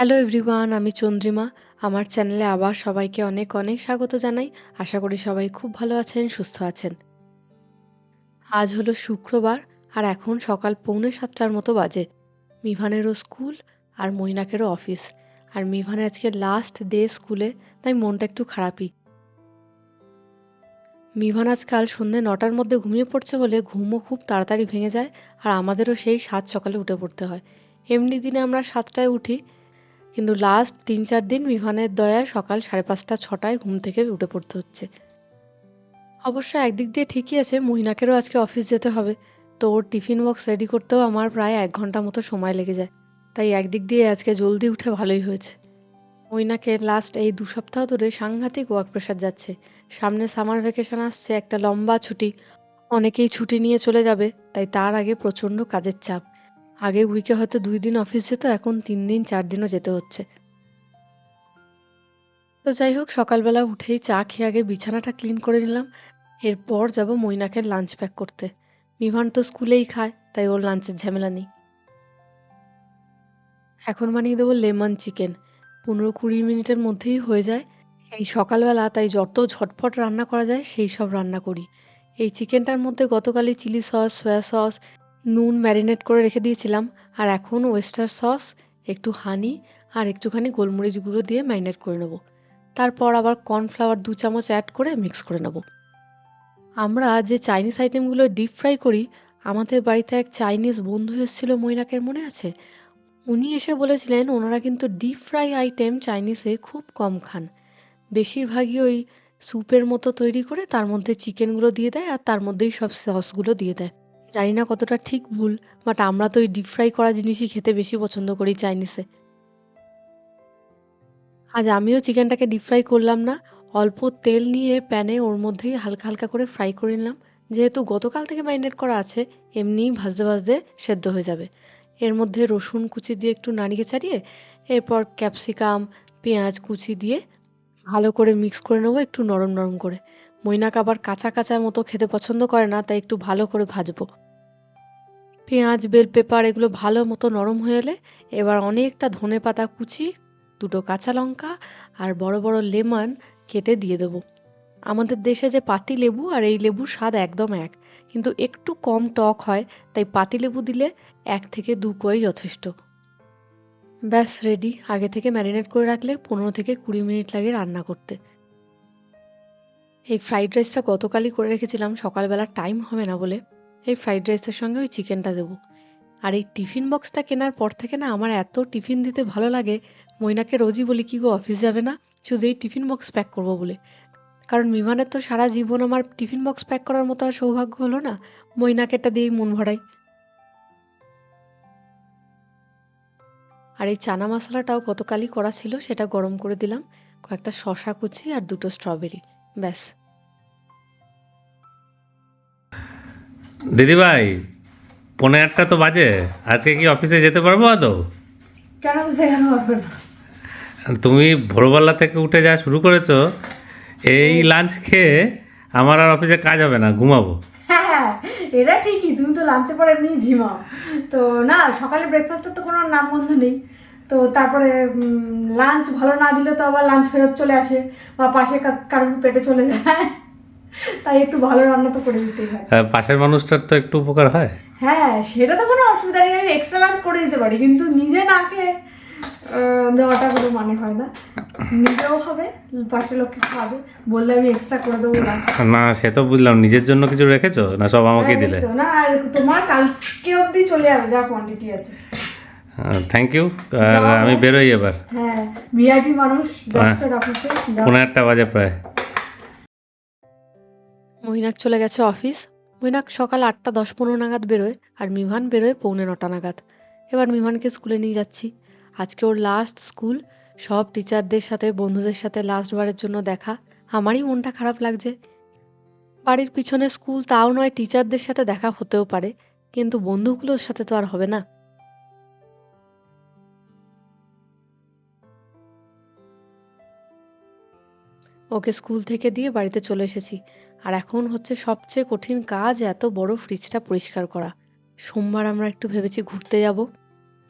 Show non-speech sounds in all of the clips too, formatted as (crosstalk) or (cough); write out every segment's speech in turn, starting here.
Hello everyone আমি চন্দ্রিমা। আমার চ্যানেলে আবার সবাইকে অনেক অনেক স্বাগত জানাই। আশা করি সবাই খুব ভালো আছেন, সুস্থ আছেন। আজ হলো শুক্রবার আর এখন সকাল পৌনে সাতটার মতো বাজে। মিভানেরও স্কুল আর মৈনাকেরও অফিস আর মিভানের আজকে লাস্ট ডে স্কুলে, তাই মনটা একটু খারাপই। মিভান আজকাল সন্ধ্যে নটার মধ্যে ঘুমিয়ে পড়ছে বলে ঘুমও খুব তাড়াতাড়ি ভেঙে যায় আর আমাদেরও সেই সাত সকালে উঠে পড়তে হয়। এমনি দিনে আমরা সাতটায় উঠি কিন্তু লাস্ট তিন চার দিন মিভানের দয়ায় সকাল সাড়ে পাঁচটা, ছটায় ঘুম থেকে উঠে পড়তে হচ্ছে। অবশ্য একদিক দিয়ে ঠিকই আছে, মহিনাকেরও আজকে অফিস যেতে হবে। তো ওর টিফিন বক্স রেডি করতেও আমার প্রায় এক ঘণ্টা মতো সময় লেগে যায়। তাই একদিক দিয়ে আজকে জলদি উঠে ভালোই হয়েছে। মইনাকে লাস্ট এই দু সপ্তাহ ধরে সাংঘাতিক ওয়ার্ক প্রেশার যাচ্ছে। সামনে সামার ভ্যাকেশন আসছে, একটা লম্বা ছুটি। অনেকেই ছুটি নিয়ে চলে যাবে, তাই তার আগে প্রচণ্ড কাজের চাপ। আগে উইকে হয়তো দুই দিন অফিস যেত, এখন তিন দিন, চার দিনও যেতে হচ্ছে। তো যাই হোক, সকালবেলা উঠেই চা খেয়ে আগে বিছানাটা ক্লিন করে নিলাম। এরপর যাব মৈনাকের লাঞ্চ প্যাক করতে। মিভান তো স্কুলেই খায়, তাই ওর লাঞ্চের ঝামেলা নেই। এখন বানিয়ে দেবো লেমন চিকেন। পনেরো কুড়ি মিনিটের মধ্যেই হয়ে যায়। এই সকালবেলা তাই যত ঝটপট রান্না করা যায়, সেই সব রান্না করি। এই চিকেনটার মধ্যে গতকালই চিলি সস, সয়া সস নুন ম্যারিনেট করে রেখে দিয়েছিলাম, আর এখন ওয়েস্টার সস, একটু হানি আর একটুখানি গোলমরিচ গুঁড়ো দিয়ে ম্যারিনেট করে নেব। তারপর আবার কর্নফ্লাওয়ার দু চামচ অ্যাড করে মিক্স করে নেব। আমরা যে চাইনিজ আইটেমগুলো ডিপ ফ্রাই করি, আমাদের বাড়িতে এক চাইনিজ বন্ধু এসেছিল মৈনাকের মনে আছে? উনি এসে বলেছিলেন, ওনারা কিন্তু ডিপ ফ্রাই আইটেম চাইনিজে খুব কম খান। বেশিরভাগই ওই স্যুপের মতো তৈরি করে তার মধ্যে চিকেনগুলো দিয়ে দেয় আর তার মধ্যেই সব সসগুলো দিয়ে দেয়। জানি না কতটা ঠিক ভুল বাট আমরা তো ওই ডিপ ফ্রাই করা জিনিসই খেতে বেশি পছন্দ করি চাইনিজে। আজ আমিও চিকেনটাকে ডিপ ফ্রাই করলাম না, অল্প তেল নিয়ে প্যানে ওর মধ্যেই হালকা হালকা করে ফ্রাই করে নিলাম। যেহেতু গতকাল থেকে ম্যারিনেট করা আছে, এমনিই ভাজতে ভাজতে সেদ্ধ হয়ে যাবে। এর মধ্যে রসুন কুচি দিয়ে একটু নাড়িয়ে চাড়িয়ে এরপর ক্যাপসিকাম পেঁয়াজ কুচি দিয়ে ভালো করে মিক্স করে নেব একটু নরম নরম করে। মৈনাক আবার কাঁচা কাঁচা মতো খেতে পছন্দ করে না, তাই একটু ভালো করে ভাজবো। পেঁয়াজ, বেল, পেপার এগুলো ভালো মতো নরম হয়ে এলে এবার অনেকটা ধনে পাতা কুচি, দুটো কাঁচা লঙ্কা আর বড় বড় লেমন কেটে দিয়ে দেবো। আমাদের দেশে যে পাতি লেবু আর এই লেবুর স্বাদ একদম এক, কিন্তু একটু কম টক হয়, তাই পাতি লেবু দিলে এক থেকে দু কোয়াই যথেষ্ট। ব্যাস রেডি আগে থেকে ম্যারিনেট করে রাখলে পনেরো থেকে কুড়ি মিনিট লাগে রান্না করতে। এই ফ্রাইড রাইসটা গতকালই করে রেখেছিলাম সকালবেলা টাইম হবে না বলে। এই ফ্রাইড রাইসের সঙ্গে ওই চিকেনটা দেবো। আর এই টিফিন বক্সটা কেনার পর থেকে না আমার এত টিফিন দিতে ভালো লাগে, মৈনাকে রোজই বলি, কি গো অফিস যাবে না? শুধু এই টিফিন বক্স প্যাক করব বলে। কারণ বিমানের তো সারা জীবন আমার টিফিন বক্স প্যাক করার মতো আর সৌভাগ্য হলো না মৈনাকেটা দিয়েই মন ভরাই। আর এই চানা মশলাটাও গতকালই করা ছিল, সেটা গরম করে দিলাম, কয়েকটা শশা কুচি আর দুটো স্ট্রবেরি ব্যাস। দিদিভাই পনেরো আটটা তো বাজে। আজকে কি অফিসে যেতে পারব আদৌ? কেন না? তুমি ভোরবেলা থেকে উঠে যা শুরু করেছ এই লাঞ্চ খেয়ে আমার আর অফিসে কাজ হবে না ঘুমাবো। হ্যাঁ হ্যাঁ এটা ঠিকই তুমি তো লাঞ্চে পরে এমনি ঝিমাও। তো না সকালে ব্রেকফাস্টের তো কোনো নাম নামগন্ধ নেই। তো তারপরে লাঞ্চ ভালো না দিলে তো আবার লাঞ্চ ফেরত চলে আসে বা পাশে কারোর পেটে চলে যায়। (laughs) তাই একটু ভালো রান্না তো করে দিতেই হয়। আর পাশের মানুষটার তো একটু উপকার হয়। হ্যাঁ সেটা তো কোনো অসুবিধা নেই। আমি এক্সট্রা লাঞ্চ করে দিতে পারি। কিন্তু নিজে না খেয়ে দেওয়াটা কোনো মানে হয় না। নিজেও খাবে পাশের লোককে খাওয়াবে। বললে আমি এক্সট্রা করে দেবো না। না সে তো বুঝলাম। নিজের জন্য কিছু রেখেছো? না সব আমাকে দিলে? না আর তোমার কালকে অবধি চলে যাবে যা কোয়ান্টিটি আছে। থ্যাংক ইউ আর আমি বেরোই এবার। হ্যাঁ ভিআইপি মানুষ যাচ্ছে অফিসে। পনেরো আটটা বাজে প্রায়। মৈনাক চলে গেছে অফিস মৈনাক সকাল আটটা দশ পনেরো নাগাদ বেরোয় আর মিভান বেরোয় পৌনে নটা নাগাদ। এবার মিভানকে স্কুলে নিয়ে যাচ্ছি। আজকে ওর লাস্ট স্কুল সব টিচারদের সাথে বন্ধুদের সাথে লাস্ট বারের জন্য দেখা। আমারই মনটা খারাপ লাগছে। বাড়ির পিছনে স্কুল তাও নয় টিচারদের সাথে দেখা হতেও পারে। কিন্তু বন্ধুগুলোর সাথে তো আর হবে না। ওকে স্কুল থেকে দিয়ে বাড়িতে চলে এসেছি। আর এখন হচ্ছে সবচেয়ে কঠিন কাজ এত বড় ফ্রিজটা পরিষ্কার করা। সোমবার আমরা একটু ভেবেছি ঘুরতে যাব।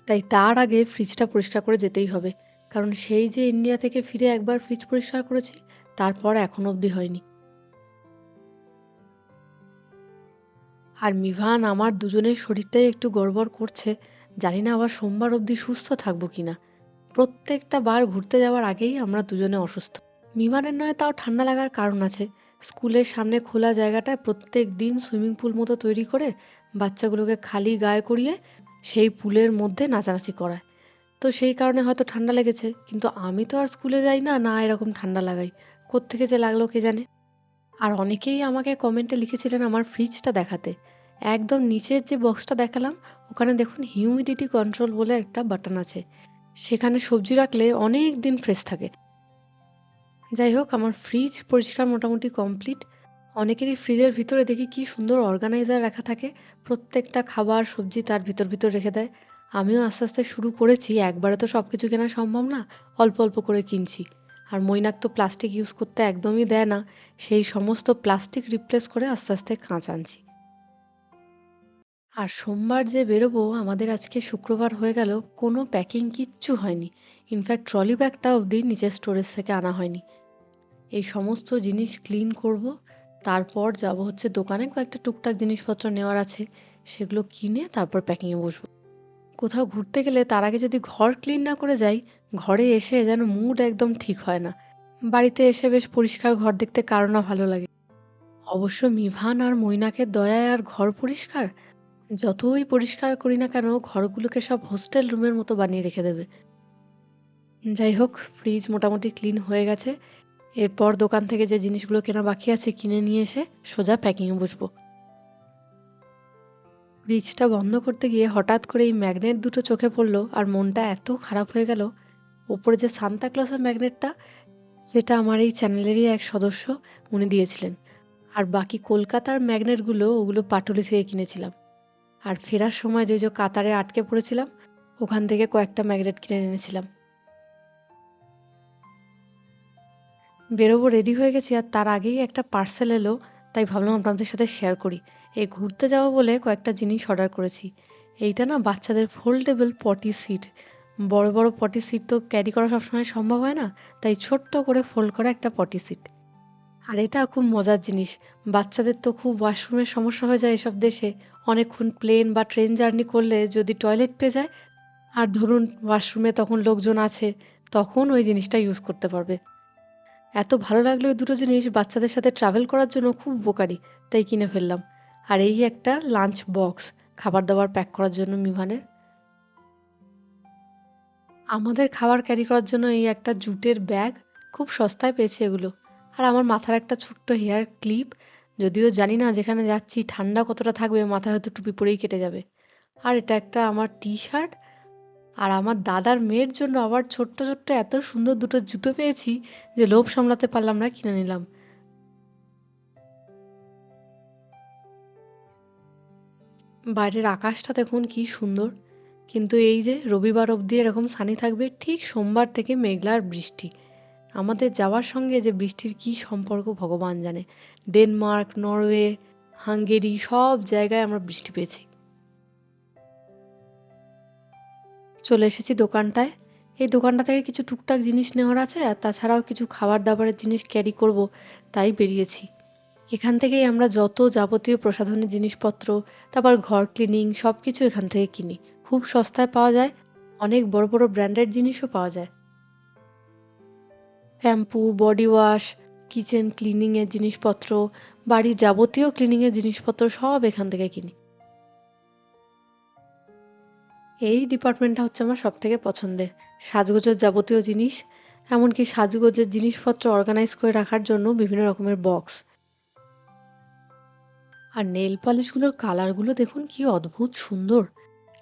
তাই তার আগে ফ্রিজটা পরিষ্কার করে যেতেই হবে। কারণ সেই যে ইন্ডিয়া থেকে ফিরে একবার ফ্রিজ পরিষ্কার করেছি, তারপর এখন অবধি হয়নি। আর মিভান, আমার দুজনের শরীরটাই একটু গড়বড় করছে। জানি না আবার সোমবার অবধি সুস্থ থাকব কিনা। প্রত্যেকটা বার ঘুরতে যাওয়ার আগেই আমরা দুজনে অসুস্থ। মিভানের নয়, তাও ঠান্ডা লাগার কারণ আছে। স্কুলের সামনে খোলা জায়গাটায় প্রত্যেক দিন সুইমিং পুল মতো তৈরি করে বাচ্চাগুলোকে খালি গায়ে করিয়ে সেই পুলের মধ্যে নাচানাচি করায়। তো সেই কারণে হয়তো ঠান্ডা লেগেছে, কিন্তু আমি তো আর স্কুলে যাই না না এরকম ঠান্ডা লাগাই। কোত্থেকে যে লাগল কে জানে? আর অনেকেই আমাকে কমেন্টে লিখেছিলেন আমার ফ্রিজটা দেখাতে। একদম নিচের যে বক্সটা দেখালাম, ওখানে দেখুন হিউমিডিটি কন্ট্রোল বলে একটা বাটন আছে। সেখানে সবজি রাখলে অনেক দিন ফ্রেশ থাকে। যাই হোক, আমার ফ্রিজ পরিষ্কার মোটামুটি কমপ্লিট অনেকেরই ফ্রিজের ভিতরে দেখি কি সুন্দর অর্গানাইজার রাখা থাকে। প্রত্যেকটা খাবার, সবজি তার ভিতর ভিতর রেখে দেয়। আমিও আস্তে আস্তে শুরু করেছি। একবারে তো সব কিছু কেনা সম্ভব না। অল্প অল্প করে কিনছি। আর মৈনাক তো প্লাস্টিক ইউজ করতে একদমই দেয় না। সেই সমস্ত প্লাস্টিক রিপ্লেস করে আস্তে আস্তে কাঁচ আনছি। আর সোমবার যে বেরোবো, আমাদের আজকে শুক্রবার হয়ে গেল। কোনো প্যাকিং কিচ্ছু হয়নি। ইনফ্যাক্ট ট্রলি ব্যাগটা অবধি নিচের স্টোরেজ থেকে আনা হয়নি। এই সমস্ত জিনিস ক্লিন করব। তারপর যাব হচ্ছে দোকানে, কয়েকটা টুকটাক জিনিসপত্র নেওয়ার আছে, সেগুলো কিনে তারপর প্যাকিংয়ে বসবো। কোথাও ঘুরতে গেলে তার আগে যদি ঘর ক্লিন না করে যাই, ঘরে এসে যেন মুড একদম ঠিক হয় না। বাড়িতে এসে বেশ পরিষ্কার ঘর দেখতে কারও না ভালো লাগে। অবশ্য মিভান আর মৈনাকের দয়ায় আর ঘর পরিষ্কার? যতই পরিষ্কার করি না কেন, ঘরগুলোকে সব হোস্টেল রুমের মতো বানিয়ে রেখে দেবে। যাই হোক ফ্রিজ মোটামুটি ক্লিন হয়ে গেছে। এরপর দোকান থেকে যে জিনিসগুলো কেনা বাকি আছে কিনে নিয়ে এসে সোজা প্যাকিংয়ে বসবো। ফ্রিজটা বন্ধ করতে গিয়ে হঠাৎ করে এই ম্যাগনেট দুটো চোখে পড়ল আর মনটা এত খারাপ হয়ে গেল। ওপরে যে সান্তা ক্লসের ম্যাগনেটটা, সেটা আমার এই চ্যানেলেরই এক সদস্য উনি দিয়েছিলেন। আর বাকি কলকাতার ম্যাগনেটগুলো ওগুলো পাটুলি থেকে কিনেছিলাম। আর ফেরার সময় যে যে কাতারে আটকে পড়েছিলাম, ওখান থেকে কয়েকটা ম্যাগনেট কিনে এনেছিলাম। বেরোবো রেডি হয়ে গেছি আর তার আগেই একটা পার্সেল এলো, তাই ভাবলাম আপনাদের সাথে শেয়ার করি। এই ঘুরতে যাব বলে কয়েকটা জিনিস অর্ডার করেছি। এইটা না বাচ্চাদের ফোল্ডেবল পটি সিট বড় বড় পটি সিট তো ক্যারি করা সবসময় সম্ভব হয় না, তাই ছোট্ট করে ফোল্ড করা একটা পটি সিট আর এটা খুব মজার জিনিস, বাচ্চাদের তো খুব ওয়াশরুমের সমস্যা হয়ে যায় এসব দেশে। অনেকক্ষণ প্লেন বা ট্রেন জার্নি করলে যদি টয়লেট পেয়ে যায়, আর ধরুন ওয়াশরুমে তখন লোকজন আছে, তখন ওই জিনিসটা ইউজ করতে পারবে। এত ভালো লাগল এই দুটো জিনিস বাচ্চাদের সাথে ট্রাভেল করার জন্য, খুব উপকারী। তাই কিনে ফেললাম। আর এই একটা লাঞ্চ বক্স খাবার দাবার প্যাক করার জন্য মিভানের আমাদের খাবার ক্যারি করার জন্য এই একটা জুটের ব্যাগ খুব সস্তায় পেয়েছি এগুলো। আর আমার মাথার একটা ছোট্ট হেয়ার ক্লিপ যদিও জানি না যেখানে যাচ্ছি, ঠান্ডা কতটা থাকবে, মাথায় হয়তো টুপি পরেই কেটে যাবে। আর এটা একটা আমার টি শার্ট আর আমার দাদার মেয়ের জন্য আবার ছোট্ট ছোট্ট এত সুন্দর দুটো জুতো পেয়েছি যে লোভ সামলাতে পারলাম না, কিনে নিলাম। বাইরের আকাশটা দেখুন কি সুন্দর। কিন্তু এই যে রবিবার অবধি এরকম সানি থাকবে, ঠিক সোমবার থেকে মেঘলা আর বৃষ্টি। আমাদের যাওয়ার সঙ্গে যে বৃষ্টির কি সম্পর্ক ভগবান জানে। ডেনমার্ক, নরওয়ে, হাঙ্গেরি সব জায়গায় আমরা বৃষ্টি পেয়েছি। চলে এসেছি দোকানটায়। এই দোকানটা থেকে কিছু টুকটাক জিনিস নেওয়ার আছে আর তাছাড়াও কিছু খাবার দাবারের জিনিস ক্যারি করব, তাই বেরিয়েছি। এখান থেকেই আমরা যত যাবতীয় প্রসাধনের জিনিসপত্র, তারপর ঘর ক্লিনিং সব কিছু এখান থেকে কিনি। খুব সস্তায় পাওয়া যায়, অনেক বড় বড় ব্র্যান্ডেড জিনিসও পাওয়া যায়। শ্যাম্পু বডি ওয়াশ কিচেন ক্লিনিংয়ের জিনিসপত্র, বাড়ির যাবতীয় ক্লিনিংয়ের জিনিসপত্র সব এখান থেকে কিনি। এই ডিপার্টমেন্টটা হচ্ছে আমার সব থেকে পছন্দের। সাজগোজের যাবতীয় জিনিস, এমনকি সাজগোজের জিনিসপত্র অর্গানাইজ করে রাখার জন্য বিভিন্ন রকমের বক্স আর নেল পলিশগুলোর কালারগুলো দেখুন কি অদ্ভুত সুন্দর।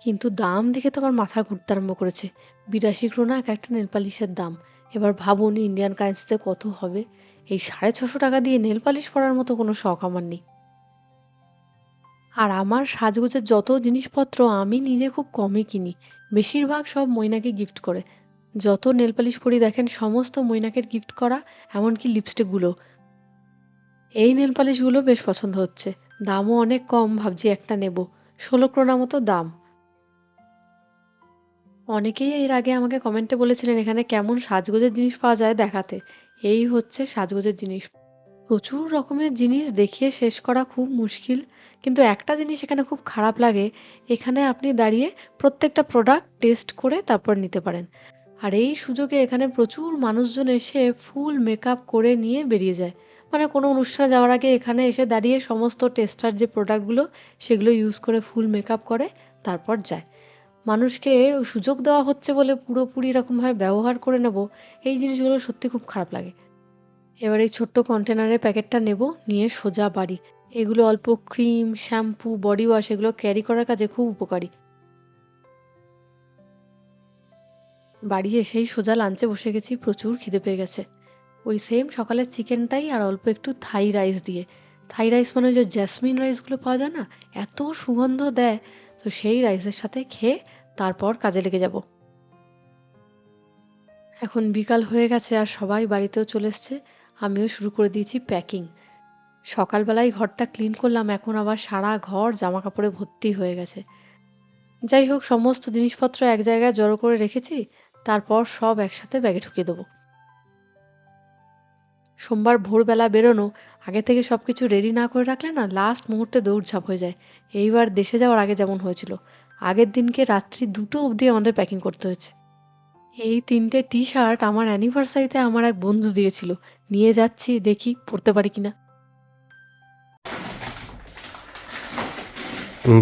কিন্তু দাম দেখে তো আমার মাথা ঘুরতে আরম্ভ করেছে। বিরাশি ক্রোনা এক একটা নেল পালিশের দাম। এবার ভাবুন ইন্ডিয়ান কারেন্সিতে কত হবে? এই সাড়ে ছশো টাকা দিয়ে নেল পালিশ পরার মতো কোনো শখ আমার নেই। আর আমার সাজগোজের যত জিনিসপত্র আমি নিজে খুব কমই কিনি। বেশিরভাগ সব মৈনাকে গিফট করে। যত নেল পালিশ পরি দেখেন, সমস্ত মৈনাকের গিফট করা, এমনকি লিপস্টিকগুলো এই নেলপালিশগুলো বেশ পছন্দ হচ্ছে। দামও অনেক কম, ভাবছি একটা নেব। ষোলো ক্রোনা মতো দাম। অনেকেই এর আগে আমাকে কমেন্টে বলেছিলেন, এখানে কেমন সাজগোজের জিনিস পাওয়া যায় দেখাতে? এই হচ্ছে সাজগোজের জিনিস। প্রচুর রকমের জিনিস দেখিয়ে শেষ করা খুব মুশকিল। কিন্তু একটা জিনিস এখানে খুব খারাপ লাগে, এখানে আপনি দাঁড়িয়ে প্রত্যেকটা প্রোডাক্ট টেস্ট করে তারপর নিতে পারেন। আর এই সুযোগে এখানে প্রচুর মানুষজন এসে ফুল মেকআপ করে নিয়ে বেরিয়ে যায়। মানে কোনো অনুষ্ঠানে যাওয়ার আগে এখানে এসে দাঁড়িয়ে সমস্ত টেস্টার যে প্রোডাক্টগুলো সেগুলো ইউজ করে ফুল মেকআপ করে তারপর যায়। মানুষকে সুযোগ দেওয়া হচ্ছে বলে পুরোপুরি এরকমভাবে ব্যবহার করে নেব, এই জিনিসগুলো সত্যি খুব খারাপ লাগে। এবার এই ছোট্ট কন্টেনারের প্যাকেটটা নেব, নিয়ে সোজা বাড়ি। এগুলো অল্প ক্রিম শ্যাম্পু বডি ওয়াশ এগুলো ক্যারি করার কাজে খুব উপকারী। বাড়ি এসেই সোজা লাঞ্চে বসে গেছি, প্রচুর খিদে পেয়ে গেছে। ওই সেম সকালের চিকেনটাই আর অল্প একটু থাই রাইস দিয়ে। থাই রাইস মানে যে জ্যাসমিন রাইসগুলো পাওয়া যায় না, এত সুগন্ধ দেয়। তো সেই রাইসের সাথে খেয়ে তারপর কাজে লেগে যাব। এখন বিকাল হয়ে গেছে আর সবাই বাড়িতেও চলে এসছে। আমিও শুরু করে দিয়েছি প্যাকিং। সকালবেলায় ঘরটা ক্লিন করলাম, এখন আবার সারা ঘর জামা কাপড়ে ভর্তি হয়ে গেছে। যাই হোক, সমস্ত জিনিসপত্র এক জায়গায় জড়ো করে রেখেছি, তারপর সব একসাথে ব্যাগে ঢুকিয়ে দেবো। সোমবার ভোরবেলা বেরোনো, আগে থেকে সব কিছু রেডি না করে রাখলে না লাস্ট মুহূর্তে দৌড়ঝাঁপ হয়ে যায়। এইবার দেশে যাওয়ার আগে যেমন হয়েছিল। আগের দিনকে রাত্রি দুটো অবধি আমাদের প্যাকিং করতে হয়েছে। এই তিনটে টি শার্ট আমার অ্যানিভার্সারিতে আমার এক বন্ধু দিয়েছিল। নিয়ে যাচ্ছি, দেখি পরতে পারি কিনা।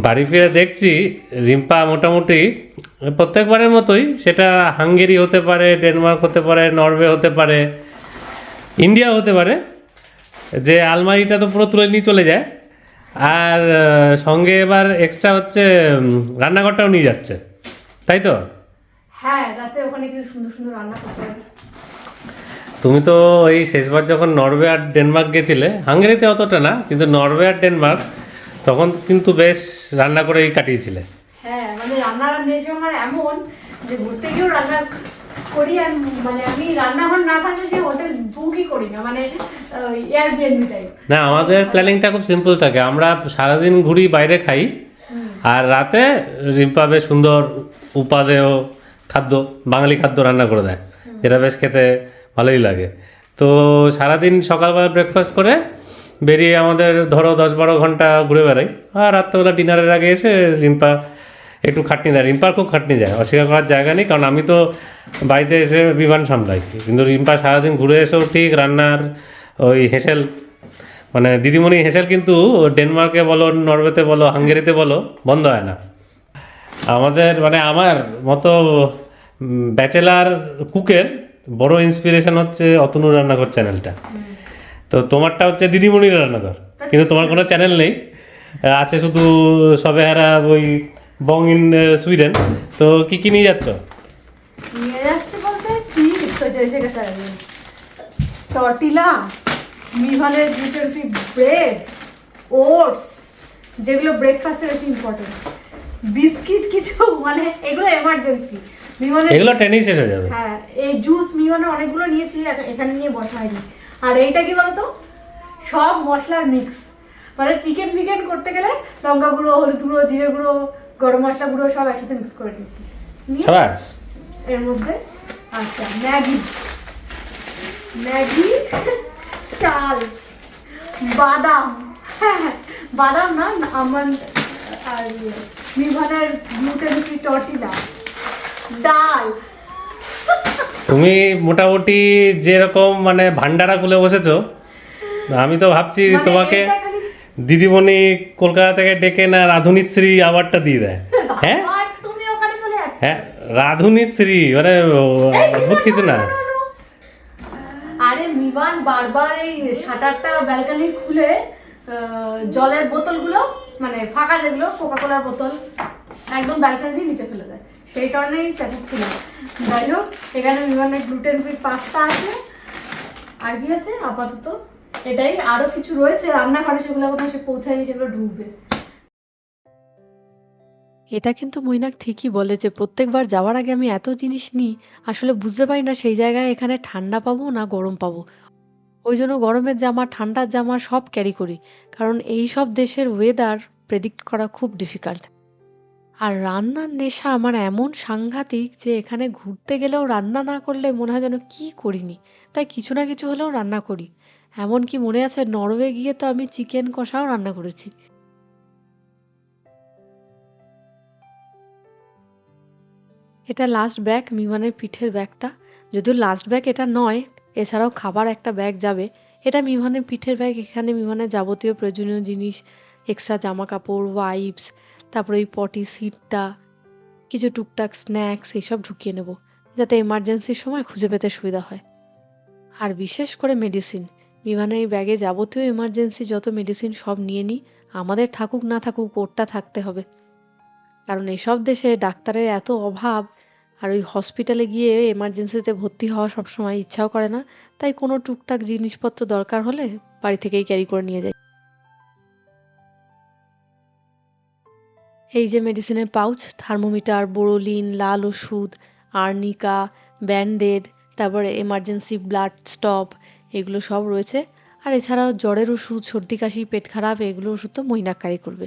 বাড়ি ফিরে দেখছি রিম্পা মোটামুটি প্রত্যেকবারের মতোই সেটা হাঙ্গেরি হতে পারে, ডেনমার্ক হতে পারে, নরওয়ে হতে পারে, ইন্ডিয়া হতে পারে। যে আলমারিটা তো পুরো তুলে নিয়ে চলে যায়। আর সঙ্গে এবার এক্সট্রা হচ্ছে রান্নাঘরটাও নিয়ে যাচ্ছে। তাই তো? হ্যাঁ যাতে ওখানে কিছু সুন্দর সুন্দর রান্না করতে পারি। তুমি তো এই শেষবার যখন নরওয়ে আর ডেনমার্ক গেছিলে হাঙ্গেরিতে অতটা না কিন্তু নরওয়ে আর ডেনমার্ক তখন কিন্তু বেশ রান্না করেই কাটিয়েছিলে। হ্যাঁ মানে রান্নার নেশা আমার এমন যে ঘুরতে গিয়েও রান্না করি আর মানে আমি রান্নাঘর না থাকলে সেই হোটেল বুকই করি না মানে এয়ারবিএনবি টাইপ না আমাদের প্ল্যানিংটা খুব সিম্পল থাকে। আমরা সারাদিন ঘুরি বাইরে খাই আর রাতে রিম্পা বেশ সুন্দর উপাদেয় খাদ্য, বাঙালি খাদ্য রান্না করে দেয়। যেটা বেশ খেতে ভালোই লাগে। তো সারাদিন সকালবেলা ব্রেকফাস্ট করে বেরিয়ে আমাদের ধরো দশ বারো ঘণ্টা ঘুরে বেড়াই। আর রাত্রেবেলা ডিনারের আগে এসে রিম্পা একটু খাটনি দেয়। রিম্পার খুব খাটনি যায়, অস্বীকার করার জায়গা নেই। কারণ আমি তো বাড়িতে এসে বিমান সামলাই। কিন্তু রিম্পা সারাদিন ঘুরে এসেও ঠিক রান্নার ওই হেসেল মানে দিদিমণি হেসেল কিন্তু ডেনমার্কে বলো, নরওয়েতে বলো, হাঙ্গেরিতে বলো, বন্ধ হয় না। আমাদের মানে আমার মতো ব্যাচেলার কুকের বড় ইন্সপিরেশন হচ্ছে অতনু রান্নাঘর চ্যানেলটা তো তোমারটা হচ্ছে দিদিমণির রান্নাঘর। কিন্তু তোমার কোনো চ্যানেল নেই। আছে শুধু সবে হারা ওই বং ইন সুইডেন। তো কি কি নিয়ে যাচ্ছ? নিয়ে যাচ্ছে বলতে গেছে টর্টিলা ব্রেড ওটস যেগুলো ব্রেকফাস্টে বেশি ইম্পর্টেন্ট বিস্কিট কিছু মানে এগুলো এমার্জেন্সি মিভানের এগুলো ট্রেনেই শেষ হয়ে যাবে। হ্যাঁ এই জুস মিভানের অনেকগুলো নিয়েছি এখানে নিয়ে বসা হয়নি আর এইটা কি বলতো? সব মশলার মিক্স মানে চিকেন ফিকেন করতে গেলে লঙ্কা গুঁড়ো হলুদ গুঁড়ো জিরে গুঁড়ো গরম মশলা গুঁড়ো সব একসাথে মিক্স করে দিয়েছি নিয়ে এর মধ্যে আচ্ছা ম্যাগি। ম্যাগি চাল বাদাম। হ্যাঁ বাদাম না আমন্ড আর গ্লুটেন ফ্রি টর্টিলা ডাল। তুমি মোটামুটি যেরকম মানে ভান্ডারা খুলে বসেছো আমি তো ভাবছি মানে তোমাকে দিদিমণি কলকাতা থেকে ডেকে না রাধুনিশ্রী আওয়ার্ডটা দিয়ে দেয়। (laughs) হ্যাঁ? হ্যাঁ রাধুনিশ্রী মানে অদ্ভুত কিছু না। আরে মিবান বারবার এই শাটারটা ব্যালকনি খুলে জলের বোতলগুলো মানে ফাঁকা যেগুলো কোকা কোলার বোতল, একদম ব্যালকনি দিয়ে নিচে ফেলে দেয়। সেই কারণেই চেঁচাচ্ছিলাম যাই হোক, এখানে মিবানের গ্লুটেন ফ্রি পাস্তা আছে। আর কি আছে? আপাতত এটাই। আরও কিছু রয়েছে রান্নাঘরে, সেগুলো এখন এসে পৌঁছায়নি, সেগুলো ঢুকবে। এটা কিন্তু মৈনাক ঠিকই বলে যে, প্রত্যেকবার যাওয়ার আগে আমি এত জিনিস নিই, আসলে বুঝতে পারি না সেই জায়গায় এখানে ঠান্ডা পাবো না গরম পাবো। ওই জন্য গরমের জামা, ঠান্ডার জামা সব ক্যারি করি। কারণ এই সব দেশের ওয়েদার প্রেডিক্ট করা খুব ডিফিকাল্ট আর রান্নার নেশা আমার এমন সাংঘাতিক যে এখানে ঘুরতে গেলেও রান্না না করলে মনে হয় যেন কী করিনি। তাই কিছু না কিছু হলেও রান্না করি। এমনকি মনে আছে নরওয়ে গিয়ে তো আমি চিকেন কষাও রান্না করেছি। এটা লাস্ট ব্যাগ মিমানের পিঠের ব্যাগটা যদিও লাস্ট ব্যাগ এটা নয় এছাড়াও খাবার একটা ব্যাগ যাবে। এটা বিমানের পিঠের ব্যাগ এখানে বিমানের যাবতীয় প্রয়োজনীয় জিনিস এক্সট্রা জামা কাপড় ওয়াইপস তারপরে এই পটি সিটটা কিছু টুকটাক স্ন্যাক্স এইসব ঢুকিয়ে নেব, যাতে এমার্জেন্সির সময় খুঁজে পেতে সুবিধা হয়। আর বিশেষ করে মেডিসিন বিমানের এই ব্যাগে যাবতীয় এমার্জেন্সি যত মেডিসিন সব নিয়ে নিই, আমাদের থাকুক না থাকুক ওরটা থাকতে হবে। কারণ এসব দেশে ডাক্তারের এত অভাব আর ওই হসপিটালে গিয়ে এমার্জেন্সিতে ভর্তি হওয়া সবসময় ইচ্ছাও করে না, তাই কোনো টুকটাক জিনিসপত্র দরকার হলে বাড়ি থেকেই ক্যারি করে নিয়ে যাই। এই যে মেডিসিনের পাউচ থার্মোমিটার বোরোলিন লাল ওষুধ আর্নিকা ব্যান্ডেড তারপরে এমার্জেন্সি ব্লাড স্টপ এগুলো সব রয়েছে। আর এছাড়াও জ্বরের ওষুধ, সর্দি, কাশি, পেট খারাপ, এগুলো ওষুধ তো ক্যারি করবে।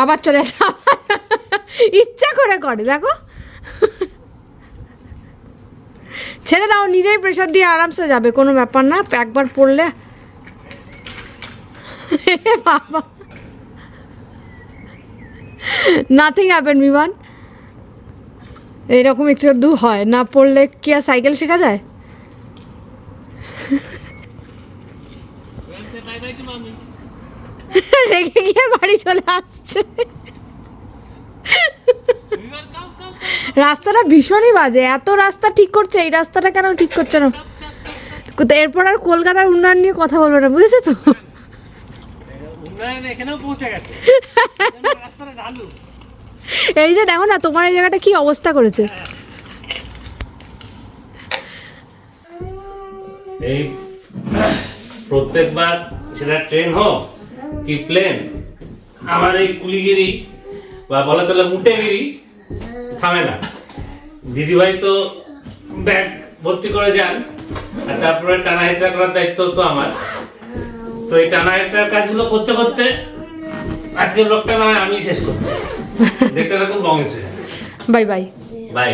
আবার চলে ইচ্ছা করে করে, দেখো। ছেড়ে দাও, নিজেই প্রেশার দিয়ে আরামসে যাবে, কোনো ব্যাপার না। একবার পড়লে বাবা। নাথিং হ্যাপেন বিমান। এইরকম একটু দু হয়। না পড়লে কি আর সাইকেল শেখা যায়? রেগে গিয়ে বাড়ি চলে আসছে। রাস্তাটা ভীষণই বাজে এত রাস্তা ঠিক করছে এই রাস্তাটা কেন ঠিক করছে না? এরপর আর কলকাতার উন্নয়ন নিয়ে কথা বলব না বুঝেছ তো? এই যে দেখো না তোমার এই জায়গাটা কি অবস্থা করেছে। এই প্রত্যেকবার সেটা ট্রেন হোক কি প্লেন? আমার এই কুলিগিরি বা বলা চলে মুটেগিরি থামে না। দিদিভাই তো ব্যাগ ভর্তি করে যান আর তারপরে টানা হেঁচড়া করার দায়িত্ব তো আমার। তো এই টানা হেঁচড়ার কাজগুলো করতে করতে আজকের ব্লগটা না আমি শেষ করছি। দেখতে থাকুন বঙ্গেশ বাই বাই। বাই।